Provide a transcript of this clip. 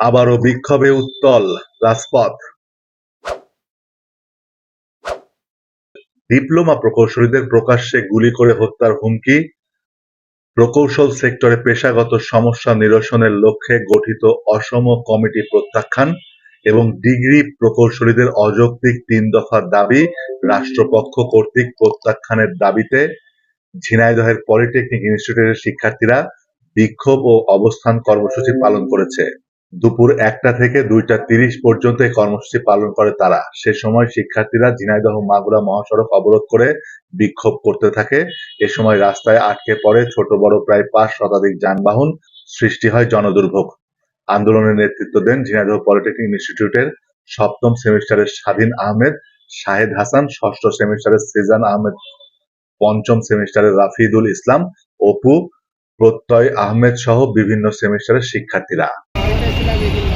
আবারও বিক্ষোভে উত্তল রাজপথ। ডিপ্লোমা প্রকৌশলীদের প্রকাশ্যে গুলি করে হত্যার হুমকি। প্রকৌশল সেক্টরে পেশাগত সমস্যা নিরসনের লক্ষ্যে গঠিত অসম কমিটি প্রত্যাখ্যান এবং ডিগ্রি প্রকৌশলীদের অযৌক্তিক তিন দফা দাবি রাষ্ট্রপক্ষ কর্তৃক প্রত্যাখ্যানের দাবিতে ঝিনাইদহের পলিটেকনিক ইনস্টিটিউটের শিক্ষার্থীরা বিক্ষোভ ও অবস্থান কর্মসূচি পালন করেছে। দুপুর একটা থেকে দুইটা তিরিশ পর্যন্ত এই কর্মসূচি পালন করে তারা। সে সময় শিক্ষার্থীরা ঝিনাইদহ মাগুরা মহাসড়ক অবরোধ করে বিক্ষোভ করতে থাকে। এ সময় রাস্তায় আটকে পড়ে ছোট, বড় প্রায় পাঁচ শতাধিক যানবাহন সৃষ্টি হয় জনদুর্ভোগ। আন্দোলনের নেতৃত্ব দেন ঝিনাইদহ পলিটেকনিক ইনস্টিটিউটের সপ্তম সেমিস্টারের স্বাধীন আহমেদ শাহেদ হাসান, ষষ্ঠ সেমিস্টারের সিজান আহমেদ, পঞ্চম সেমিস্টারের রাফিদুল ইসলাম, অপু, প্রত্যয় আহমেদ সহ বিভিন্ন সেমিস্টারের শিক্ষার্থীরা। ছিলাম এগুলো